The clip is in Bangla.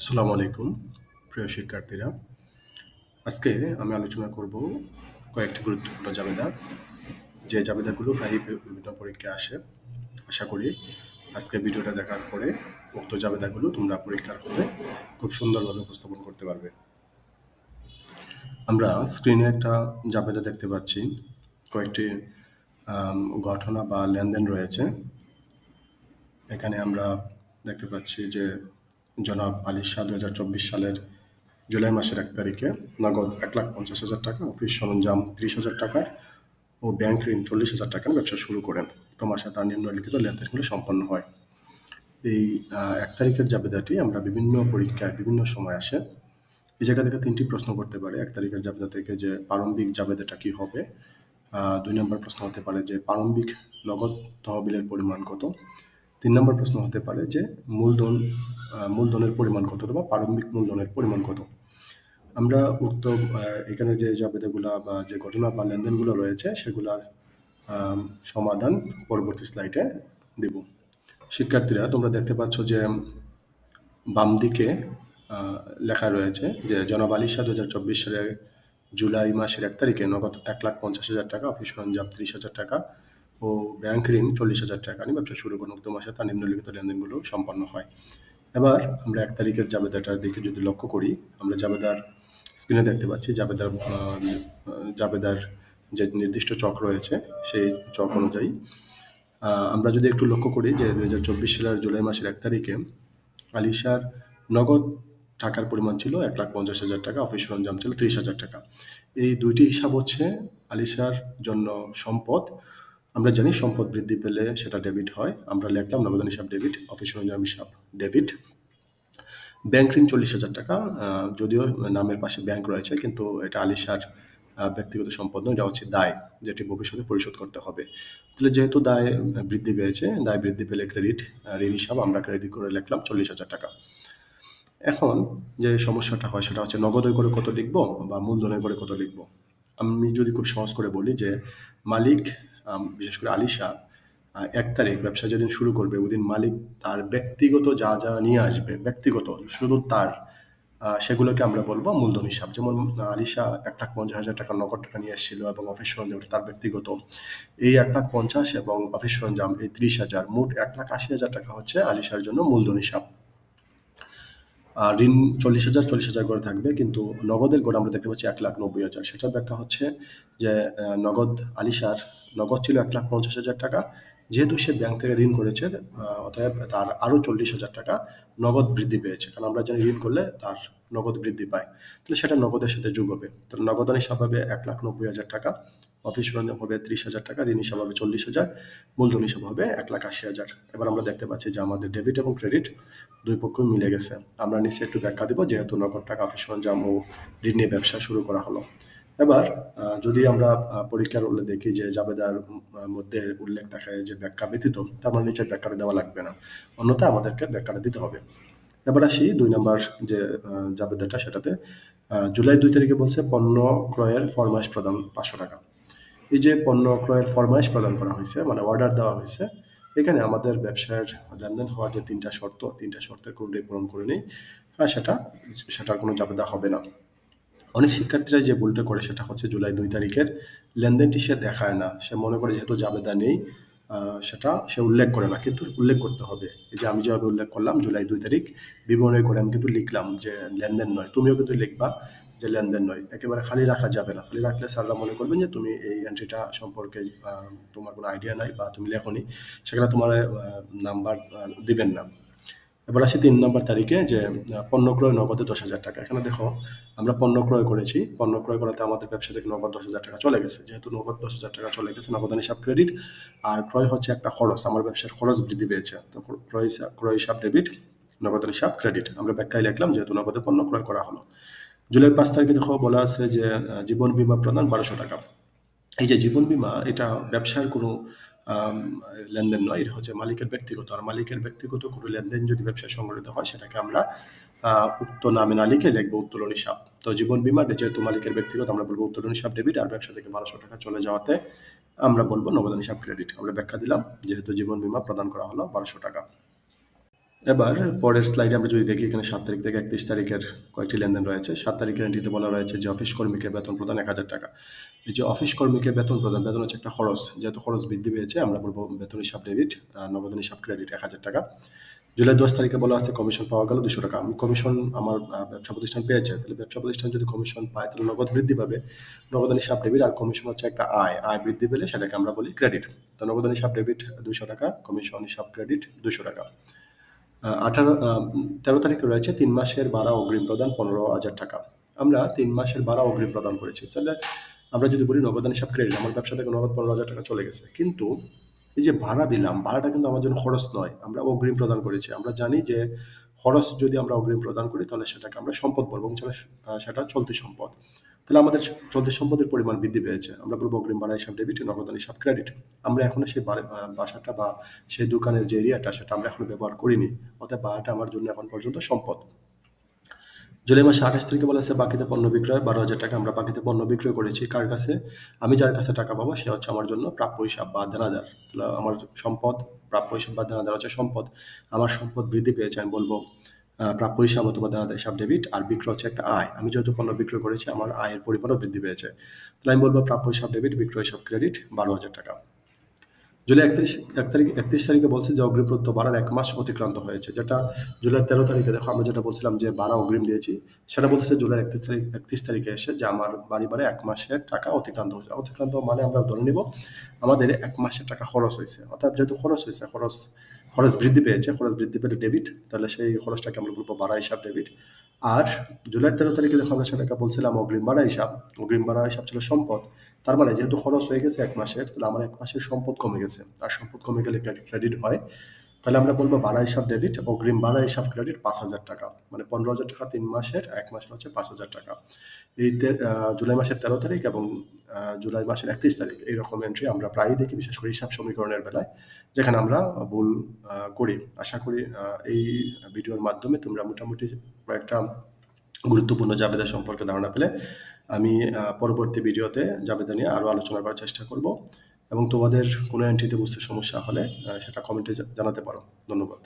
আসসালামু আলাইকুম, প্রিয় শিক্ষার্থীরা। আজকে আমি আলোচনা করব কয়েকটি গুরুত্বপূর্ণ জাবেদা। যে জাবেদাগুলো প্রায়ই বিভিন্ন পরীক্ষায় আসে। আশা করি আজকে ভিডিওটা দেখার পরে উক্ত জাবেদাগুলো তোমরা পরীক্ষার হলে খুব সুন্দরভাবে উপস্থাপন করতে পারবে। আমরা স্ক্রিনে একটা জাবেদা দেখতে পাচ্ছি। কয়েকটি ঘটনা বা লেনদেন রয়েছে। এখানে আমরা দেখতে পাচ্ছি যে জনাব আলী শাহ দু হাজার চব্বিশ সালের জুলাই মাসের এক তারিখে নগদ এক লাখ পঞ্চাশ হাজার টাকা, অফিস সরঞ্জাম ত্রিশ হাজার টাকার ও ব্যাংক ঋণ চল্লিশ হাজার টাকার ব্যবসা শুরু করেন। তো মাসে তার নিম্নলিখিত লেনদেনগুলো সম্পন্ন হয়। এই এক তারিখের জাবেদাটি আমরা বিভিন্ন পরীক্ষায় বিভিন্ন সময় আসে। এই জায়গা থেকে তিনটি প্রশ্ন করতে পারে। এক তারিখের জাবেদা থেকে যে প্রারম্ভিক জাবেদাটা কি হবে দুই নম্বর প্রশ্ন হতে পারে যে প্রারম্ভিক নগদ তহবিলের পরিমাণ কত তিন নম্বর প্রশ্ন হতে পারে যে মূলধন মূলধনের পরিমাণ কত বা প্রারম্ভিক মূলধনের পরিমাণ কত? আমরা উক্ত এখানে যে জাবেদাগুলা বা যে ঘটনা বা লেনদেনগুলো রয়েছে সেগুলার সমাধান পরবর্তী স্লাইডে দেব। শিক্ষার্থীরা, তোমরা দেখতে পাচ্ছ যে বাম দিকে লেখা রয়েছে যে জনাব দু হাজার চব্বিশ সালের জুলাই মাসের এক তারিখে নগদ এক লাখ পঞ্চাশ হাজার টাকা, অফিস সরঞ্জাম ত্রিশ হাজার টাকা ও ব্যাংক ঋণ চল্লিশ হাজার টাকা নিয়ে ব্যবসা শুরু করেন। উক্ত মাসে তার নিম্নলিখিত লেনদেনগুলো সম্পন্ন হয়। এবার আমরা এক তারিখের জাবেদাটার দিকে যদি লক্ষ্য করি, আমরা জাবেদার স্ক্রিনে দেখতে পাচ্ছি, জাবেদার জাবেদার যে নির্দিষ্ট চক রয়েছে, সেই চক অনুযায়ী আমরা যদি একটু লক্ষ্য করি যে দুই হাজার চব্বিশ সালের জুলাই মাসের এক তারিখে আলিশার নগদ টাকার পরিমাণ ছিল এক লাখ পঞ্চাশ হাজার টাকা, অফিস সরঞ্জাম ছিল ত্রিশ হাজার টাকা। এই দুইটি হিসাব হচ্ছে আলিশার জন্য সম্পদ আমরা জানি সম্পদ বৃদ্ধি পেলে সেটা ডেবিট হয়। আমরা লিখলাম নগদান হিসাব ডেবিট, অফিস সরঞ্জাম হিসাব ডেবিট। ব্যাংক ঋণ চল্লিশ হাজার টাকা যদিও নামের পাশে ব্যাংক রয়েছে, কিন্তু এটা আলিশার ব্যক্তিগত সম্পদ নয়, এটা হচ্ছে দায়, যেটি ভবিষ্যতে পরিশোধ করতে হবে। তাহলে যেহেতু দায় বৃদ্ধি পেয়েছে, দায় বৃদ্ধি পেলে ক্রেডিট ঋণ হিসাব আমরা ক্রেডিট করে লিখলাম চল্লিশ হাজার টাকা। এখন যে সমস্যাটা হয় সেটা হচ্ছে নগদের করে কত লিখব বা মূলধনের করে কত লিখব? আমি যদি খুব সহজ করে বলি যে মালিক বিশেষ করে আলিশা এক তারিখ ব্যবসা যেদিন শুরু করবে, ওদিন মালিক তার ব্যক্তিগত যা যা নিয়ে আসবে, ব্যক্তিগত শুধু তার সেগুলোকে আমরা বলব মূলধন হিসাব। যেমন আলিশা এক লাখ পঞ্চাশ হাজার টাকা নগদ টাকা নিয়ে এসেছিল এবং অফিস সরঞ্জাম তার ব্যক্তিগত। এই এক লাখ পঞ্চাশ এবং অফিস সরঞ্জাম এই ত্রিশ হাজার, মোট এক লাখ আশি হাজার টাকা হচ্ছে আলিশার জন্য মূলধন হিসাব। ঋণ চল্লিশ হাজার চল্লিশ হাজার করে থাকবে, কিন্তু নগদের গড় আমরা দেখতে পাচ্ছি এক লাখ নব্বই হাজার। সেটার ব্যাখ্যা হচ্ছে যে নগদ আলিশার, নগদ ছিল এক লাখ পঞ্চাশ হাজার টাকা, যেহেতু সে ব্যাংক থেকে ঋণ করেছে অতএব তার আরও চল্লিশ হাজার টাকা নগদ বৃদ্ধি পেয়েছে। কারণ আমরা জানি ঋণ করলে তার নগদ বৃদ্ধি পায়। তাহলে সেটা নগদের সাথে যোগ হবে। তাহলে নগদান হিসাব হবে এক লাখ নব্বই হাজার টাকা। অফিস সরঞ্জাম হবে ত্রিশ হাজার টাকা ঋণ হিসাব হবে চল্লিশ হাজার মূলধন হিসাব হবে এক লাখ আশি হাজার। এবার আমরা দেখতে পাচ্ছি যে আমাদের ডেবিট এবং ক্রেডিট দুই পক্ষ মিলে গেছে। আমরা নিচে একটু ব্যাখ্যা দিব যেহেতু নগদ টাকা অফিস সরঞ্জাম ও ঋণ নিয়ে ব্যবসা শুরু করা হলো। এবার যদি আমরা পরীক্ষার উল্লেখ দেখি যে জাবেদার মধ্যে উল্লেখ দেখায় যে ব্যাখ্যা ব্যতীত তা আমরা নিচের ব্যাখ্যাটা দেওয়া লাগবে না। অন্যথা আমাদেরকে ব্যাখ্যাটা দিতে হবে। এবার আসি দুই নম্বর যে আহ, জাবেদাটা সেটাতে জুলাই দুই তারিখে বলছে পণ্য ক্রয়ের ফরমাইশ প্রদান পাঁচশো টাকা। এই যে পণ্য ক্রয়ের ফরমাইশ প্রদান করা হয়েছে মানে অর্ডার দেওয়া হয়েছে, এখানে আমাদের ব্যবসার লেনদেন হওয়ার যে তিনটা শর্ত, তিনটা শর্তের কোনটাই পূরণ করে নেই আর সেটা, সেটার কোনো জাবেদা হবে না। অনেক শিক্ষার্থীরা যে ভুলটা করে, সেটা হচ্ছে জুলাই দুই তারিখের লেনদেনটি সে দেখায় না, সে মনে করে যেহেতু জাবেদা নেই সেটা সে উল্লেখ করে না, কিন্তু উল্লেখ করতে হবে। এই যে আমি যেভাবে উল্লেখ করলাম, জুলাই দুই তারিখ, বিবরণের করে আমি কিন্তু লিখলাম যে লেনদেন নয়, তুমিও কিন্তু লিখবা যে লেনদেন নয়, একেবারে খালি রাখা যাবে না। খালি রাখলে স্যাররা মনে করবেন যে তুমি এই এন্ট্রিটা সম্পর্কে তোমার কোনো আইডিয়া নাই বা তুমি লেখনি, সেখানে তোমার নাম্বার দিবেন না। এবার আসি তিন নম্বর তারিখে যে পণ্য ক্রয় নগদে দশ হাজার টাকা। এখানে দেখো, আমরা পণ্য ক্রয় করেছি। পণ্য ক্রয় করাতে আমাদের ব্যবসা থেকে নগদ দশ হাজার টাকা চলে গেছে। যেহেতু নগদ দশ হাজার টাকা চলে গেছে নগদান হিসাব ক্রেডিট আর ক্রয় হচ্ছে একটা খরচ। আমার ব্যবসার খরচ বৃদ্ধি পেয়েছে। তো ক্রয় ক্রয় হিসাব ডেবিট নগদান হিসাব ক্রেডিট আমরা ব্যাখ্যায় লিখলাম যেহেতু নগদে পণ্য ক্রয় করা হলো। জুলাই পাঁচ তারিখে দেখো বলা আছে যে জীবন বীমা প্রদান বারোশো টাকা। এই যে জীবন বীমা, এটা ব্যবসার কোনো লেনদেন নয়, এটা হচ্ছে মালিকের ব্যক্তিগত। আর মালিকের ব্যক্তিগত কোনো লেনদেন যদি ব্যবসায় সংগঠিত হয়, সেটাকে আমরা উক্ত নামে না লিখে লিখব উত্তোলন হিসাব। তো জীবন বীমা, যেহেতু মালিকের ব্যক্তিগত, আমরা বলব উত্তোলন হিসাব ডেবিট, আর ব্যবসা থেকে বারোশো টাকা চলে যাওয়াতে আমরা বলব নগদান হিসাব ক্রেডিট। আমরা ব্যাখ্যা দিলাম, যেহেতু জীবন বীমা প্রদান করা হলো বারোশো টাকা। এবার পরের স্লাইডে আমরা যদি দেখি, এখানে সাত তারিখ থেকে একত্রিশ তারিখের কয়েকটি লেনদেন রয়েছে। সাত তারিখের এন্ট্রিতে বলা রয়েছে যে অফিস কর্মীকে বেতন প্রদান এক হাজার টাকা। এই যে অফিস কর্মীকে বেতন প্রদান, বেতন হচ্ছে একটা খরচ। যেহেতু খরচ বৃদ্ধি পেয়েছে, আমরা বলব বেতন হিসাব ডেবিট নগদ হিসাব ক্রেডিট এক হাজার টাকা। জুলাই দশ তারিখে বলা আছে কমিশন পাওয়া গেল দুশো টাকা। আমি কমিশন আমার ব্যবসা প্রতিষ্ঠান পেয়েছে, তাহলে ব্যবসা প্রতিষ্ঠান যদি কমিশন পায়, তাহলে নগদ বৃদ্ধি পাবে। নগদ হিসাব ডেবিট আর কমিশন হচ্ছে একটা আয়। আয় বৃদ্ধি পেলে সেটাকে আমরা বলি ক্রেডিট তো নগদ হিসাব ডেবিট দুশো টাকা কমিশন হিসাব ক্রেডিট দুশো টাকা। আঠারো তেরো তারিখে রয়েছে তিন মাসের বাড়া অগ্রিম প্রদান, পনেরো হাজার টাকা। আমরা তিন মাসের বাড়া অগ্রিম প্রদান করেছি। তাহলে আমরা যদি বলি নগদান হিসাব ক্রেডিট আমার ব্যবসা থেকে নগদ পনেরো হাজার টাকা চলে গেছে। কিন্তু এই যে ভাড়া দিলাম, ভাড়াটা কিন্তু আমার জন্য খরচ নয়, আমরা অগ্রিম প্রদান করেছি। আমরা জানি যে খরচ যদি আমরা অগ্রিম প্রদান করি, তাহলে সেটাকে আমরা সম্পদ বলব এবং সেটা চলতি সম্পদ। তাহলে আমাদের চলতি সম্পদের পরিমাণ বৃদ্ধি পেয়েছে। আমরা বলব অগ্রিম ভাড়া হিসাব ডেবিট নগদান হিসাব ক্রেডিট আমরা এখনও সেই বাসাটা বা সেই দোকানের যে এরিয়াটা সেটা আমরা এখনও ব্যবহার করিনি। অর্থাৎ ভাড়াটা আমার জন্য এখন পর্যন্ত সম্পদ। জুলাই মাসে আঠাশ তারিখে বলেছে বাকিতে পণ্য বিক্রয়, বারো হাজার টাকা আমরা বাকিতে পণ্য বিক্রয় করেছি। কার কাছে? আমি যার কাছে টাকা পাবো, সে হচ্ছে আমার জন্য প্রাপ্য হিসাব বা দেনাদার। আমার সম্পদ, প্রাপ্য হিসাব বা দেনাদার হচ্ছে সম্পদ। আমার সম্পদ বৃদ্ধি পেয়েছে, আমি বলব প্রাপ্য হিসাব অথবা দেনাদার হিসাব ডেবিট আর বিক্রয় হচ্ছে একটা আয়। আমি যেহেতু পণ্য বিক্রয় করেছি, আমার আয়ের পরিমাণও বৃদ্ধি পেয়েছে। তাহলে আমি বলব প্রাপ্য হিসাব ডেবিট বিক্রয় হিসাব ক্রেডিট বারো হাজার টাকা। জুলাই একত্রিশ, এক তারিখ, একত্রিশ তারিখে বলছে যে অগ্রিম প্রত্যয় বাড়ার এক মাস অতিক্রান্ত হয়েছে, যেটা জুলাই তেরো তারিখে, দেখো আমরা যেটা বলছিলাম যে বারা অগ্রিম দিয়েছি, সেটা বলতেছে জুলাই একত্রিশ তারিখ, একত্রিশ তারিখে এসে যে আমার বাড়ি বাড়ি এক মাসের টাকা অতিক্রান্ত হয়েছে। অতিক্রান্ত মানে আমরা ধরে নিব আমাদের এক মাসের টাকা খরচ হয়েছে, অর্থাৎ যেহেতু খরচ হয়েছে, খরচ খরচ বৃদ্ধি পেয়েছে, খরচ বৃদ্ধি পেলে ডেবিট তাহলে সেই খরচটাকে আমরা বলব বাড়া হিসাব ডেবিট আর জুলাই তেরো তারিখে যখন আমরা সেটাকে বলছিলাম অগ্রিম ভাড়া হিসাব, অগ্রিম ভাড়া হিসাব ছিল সম্পদ, তার মানে যেহেতু খরচ হয়ে গেছে এক মাসের, তাহলে আমার এক মাসের সম্পদ কমে গেছে। আর সম্পদ কমে গেলে ক্রেডিট হয়? তাহলে আমরা বলব ভাড়া হিসাব ডেবিট অগ্রিম ভাড়া হিসাব ক্রেডিট পাঁচ হাজার টাকা। মানে পনেরো হাজার টাকা, তিন মাসের, এক মাসের হচ্ছে পাঁচ হাজার টাকা। এই জুলাই মাসের তেরো তারিখ এবং জুলাই মাসের একত্রিশ তারিখ এইরকম এন্ট্রি আমরা প্রায়ই দেখি, বিশেষ করে হিসাব সমীকরণের বেলায়, যেখানে আমরা ভুল করি। আশা করি এই ভিডিওর মাধ্যমে তোমরা মোটামুটি কয়েকটা গুরুত্বপূর্ণ জাবেদা সম্পর্কে ধারণা পেলে। আমি পরবর্তী ভিডিওতে জাবেদা নিয়ে আরও আলোচনা করার চেষ্টা করব। এবং তোমাদের কোনো এন্ট্রিতে বুঝতে সমস্যা হলে সেটা কমেন্টে জানাতে পারো। ধন্যবাদ।